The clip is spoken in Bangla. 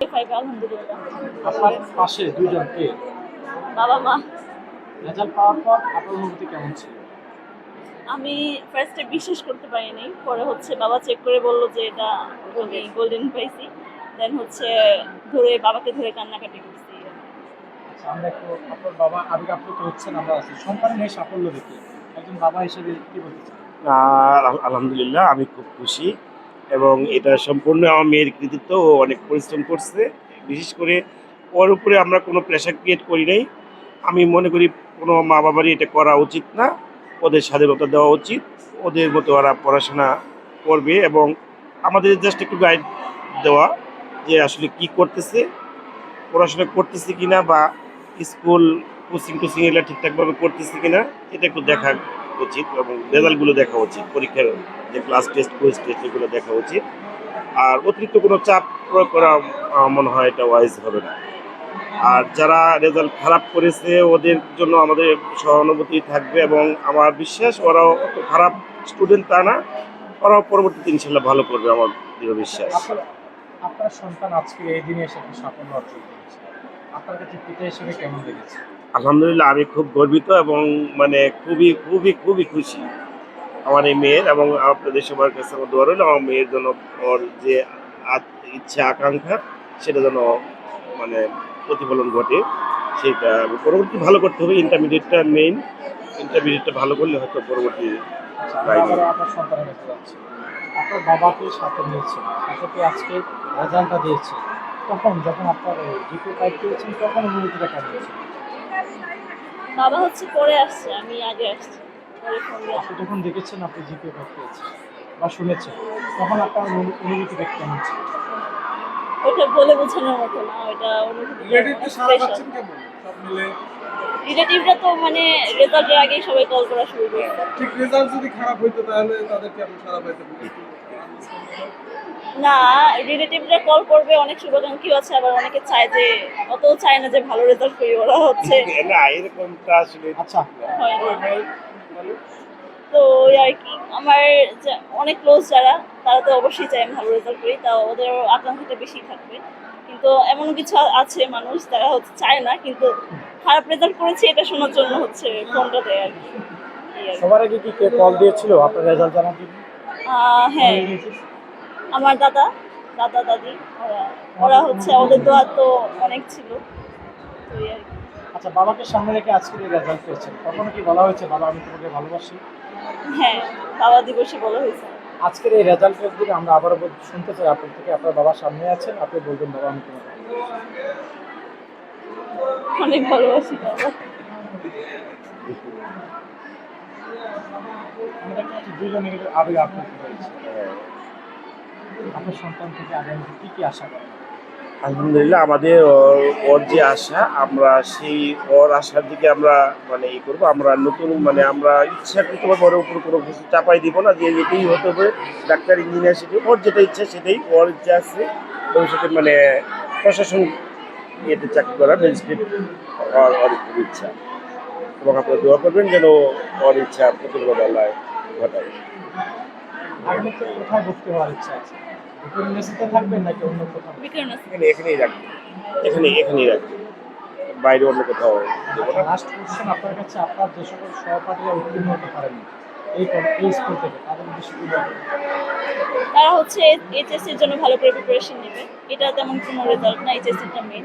ফাইভ আলহামদুলিল্লাহ আপনার পাশে দুজন কে? বাবা মা। রেজাল্ট পাওয়ার পর আপনার অনুভূতি কেমন ছিল? আমি ফার্স্টে বিশ্বাস করতে পারিনি পরে হচ্ছে বাবা চেক করে বলল যে এটা আমি গোল্ডেন পাইছি। দেন হচ্ছে ধরে বাবাকে ধরে কান্নাকাটি করছি। আচ্ছা আমরা একটু আপনার বাবা আবেগ আপ্লুত হচ্ছেন আমরা আছি। সন্তানের এই সাফল্য দেখে। একজন বাবা হিসেবে কি বলতে আলহামদুলিল্লাহ আমি খুব খুশি। এবং এটা সম্পূর্ণ আমার মেয়ের কৃতিত্ব ও অনেক পরিশ্রম করছে। বিশেষ করে ওর উপরে আমরা কোনো প্রেশার ক্রিয়েট করি নাই। আমি মনে করি কোনো মা বাবারই এটা করা উচিত না। ওদের স্বাধীনতা দেওয়া উচিত। ওদের মতো ওরা পড়াশোনা করবে এবং আমাদের জাস্ট একটু গাইড দেওয়া যে আসলে কি করতেছে, পড়াশোনা করতেছে কিনা বা স্কুল কোচিং টোচিং এগুলো ঠিকঠাকভাবে করতেছে কিনা, এটা একটু দেখা উচিত এবং রেজাল্টগুলো দেখা উচিত পরীক্ষার যে ক্লাস টেস্ট কুইজ টেস্ট এগুলো দেখা উচিত আর অতিরিক্ত কোনো চাপ প্রয়োগ করা মনে হয় এটা ওয়াইজ হবে না। আর যারা রেজাল্ট খারাপ করেছে, ওদের জন্য আমাদের সহানুভূতি থাকবে এবং আমার বিশ্বাস ওরাও অত খারাপ স্টুডেন্ট তা না, ওরাও পরবর্তীতে ইনশাল্লাহ ভালো করবে আমার দৃঢ় বিশ্বাস। আপনার সন্তান আজকে এই দিনে এসে সাফল্য অর্জন করেছে? আপনার কাছে পিতা হিসেবে কেমন লেগেছে? আলহামদুলিল্লাহ, আমি খুব গর্বিত এবং মানে খুবই খুবই খুবই খুশি। আমার এই মেয়ের এবং আপনাদের সবার কাছে আমার দোয়া রইল, আমার মেয়ের জন্য ওর যে ইচ্ছা, আকাঙ্ক্ষা, সেটা যেন মানে প্রতিফলন ঘটে, সেটা পরবর্তী ভালো করতে হবে ইন্টারমিডিয়েটটা মেইন ইন্টারমিডিয়েটটা ভালো করলে হয়তো পরবর্তী আপনার বাবাকে সাথে নিয়েছেন আজকে দিয়েছে তখন যখন আপনার বাবা হচ্ছে পরে আসছে আমি আগে আসছি। আপনি যখন দেখেছেন আপনি জিপে পেয়েছেন বা শুনেছেন তখন আপনার অনুভূতি কেমন ছিল? ওটা বলে বোঝানোর মতো না ওটা অনুভূতি রিলেটিভরা তো মানে রেজাল্টের আগেই সবাই কল করা শুরু করছে। ঠিক রেজাল্ট যদি খারাপ হইতো তাহলে তাদেরকে আমরা সারা পাইতে না রিলেটিভরা কল করবে অনেক শুভাকাঙ্ক্ষী আছে আবার অনেকে চায় যে অত চায় না যে ভালো রেজাল্ট করি ওরা হচ্ছে। না এরকমটা আসলে আচ্ছা। হয় তো ওই আর কি আমার অনেক ক্লোজ যারা তারা তো অবশ্যই চায় আমি ভালো রেজাল্ট করি তা ওদের আকাঙ্ক্ষাটা বেশি থাকবে। কিন্তু এমন কিছু আছে মানুষ তারা হচ্ছে চায় না কিন্তু খারাপ রেজাল্ট করেছি এটা শোনার জন্য হচ্ছে ফোনটা দেয় আর কি। সবার আগে কি কে কল দিয়েছিল আপনার রেজাল্ট জানার জন্য? হ্যাঁ। আমার দাদা দাদা দাদি ওরা ওরা হচ্ছে ওদের দোয়া তো অনেক ছিল। তো আর কি। আচ্ছা বাবাকে সামনে রেখে আজকের এই রেজাল্ট পেয়েছেন কখনো কি বলা হয়েছে? বাবা আমি তোমাকে ভালোবাসি। হ্যাঁ বাবা দিবসে বলা হয়েছে। আজকের এই রেজাল্টের দিকে আমরা আবারও শুনতে চাই আপনার থেকে আপনার বাবা সামনে আছেন আপনি বলবেন বাবা আমি তোমাকে। অনেক ভালোবাসি। আলহামদুলিল্লাহ, আমাদের ওর- যে আশা, আমরা সেই ওর আশার দিকে আমরা মানে ই করব। আমরা নতুন মানে আমরা ইচ্ছাকৃতভাবে ওর উপর কোনো কিছু চাপাই দিব না, যে এটাই হতে হবে, ডাক্তার, ইঞ্জিনিয়ার, সেটাই ওর যেটা ইচ্ছা সেটাই ওর ইচ্ছা আছে। ভবিষ্যতে মানে প্রশাসন ইয়েতে চাকরি করার ম্যাজিস্ট্রেট হওয়ার খুব ইচ্ছা। এবং আপনারা দোয়া করবেন যেন ওর ইচ্ছা প্রতিফলন আল্লাহ ঘটায়। আগামীতে কোথায় ভর্তি হওয়ার ইচ্ছা আছে? থাকবেন নাকি অন্য কোথাও? এখানে এখানেই রাখব এখানে এখানেই রাখব বাইরে অন্য কোথাও লাস্ট কোশ্চেন আপনার কাছে আপনার যে সকল সহপাঠীরা উত্তীর্ণ হতে পারেনি এই এই স্কুল থেকে তাদের উদ্দেশ্যে তারা হচ্ছে এইচএসসি এর জন্য ভালো করে প্রিপারেশন নেবে। এটা তেমন কোনো রেজাল্ট না এইচএসসিটা মেন